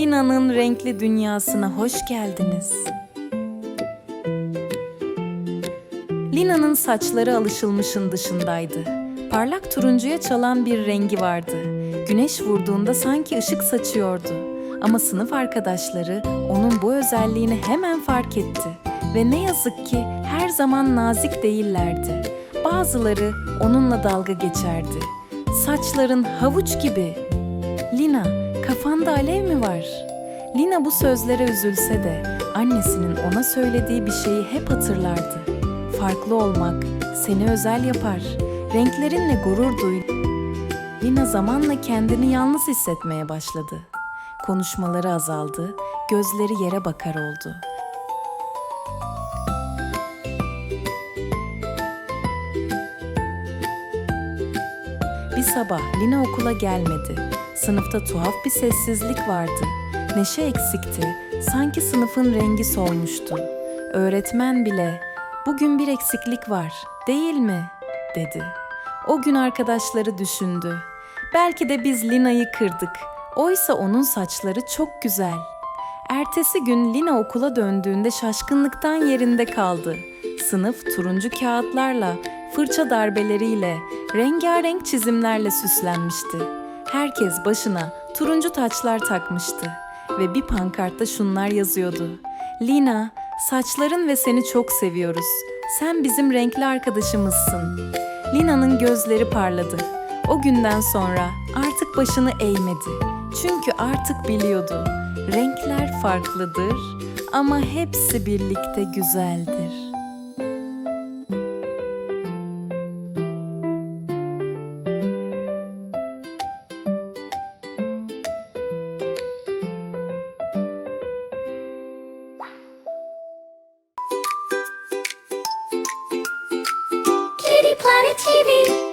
Lina'nın renkli dünyasına hoş geldiniz. Lina'nın saçları alışılmışın dışındaydı. Parlak turuncuya çalan bir rengi vardı. Güneş vurduğunda sanki ışık saçıyordu. Ama sınıf arkadaşları onun bu özelliğini hemen fark etti. Ve ne yazık ki her zaman nazik değillerdi. Bazıları onunla dalga geçerdi. Saçların havuç gibi. Lina, kafanda alev mi var? Lina bu sözlere üzülse de annesinin ona söylediği bir şeyi hep hatırlardı. Farklı olmak seni özel yapar. Renklerinle gurur duy. Lina zamanla kendini yalnız hissetmeye başladı. Konuşmaları azaldı, gözleri yere bakar oldu. Bir sabah Lina okula gelmedi. Sınıfta tuhaf bir sessizlik vardı. Neşe eksikti. Sanki sınıfın rengi solmuştu. Öğretmen bile "Bugün bir eksiklik var, değil mi?" dedi. O gün arkadaşları düşündü. Belki de biz Lina'yı kırdık. Oysa onun saçları çok güzel. Ertesi gün Lina okula döndüğünde şaşkınlıktan yerinde kaldı. Sınıf turuncu kağıtlarla, fırça darbeleriyle, rengarenk çizimlerle süslenmişti. Herkes başına turuncu taçlar takmıştı ve bir pankartta şunlar yazıyordu. Lina, saçların ve seni çok seviyoruz. Sen bizim renkli arkadaşımızsın. Lina'nın gözleri parladı. O günden sonra artık başını eğmedi. Çünkü artık biliyordu. Renkler farklıdır ama hepsi birlikte güzeldir. Planet TV.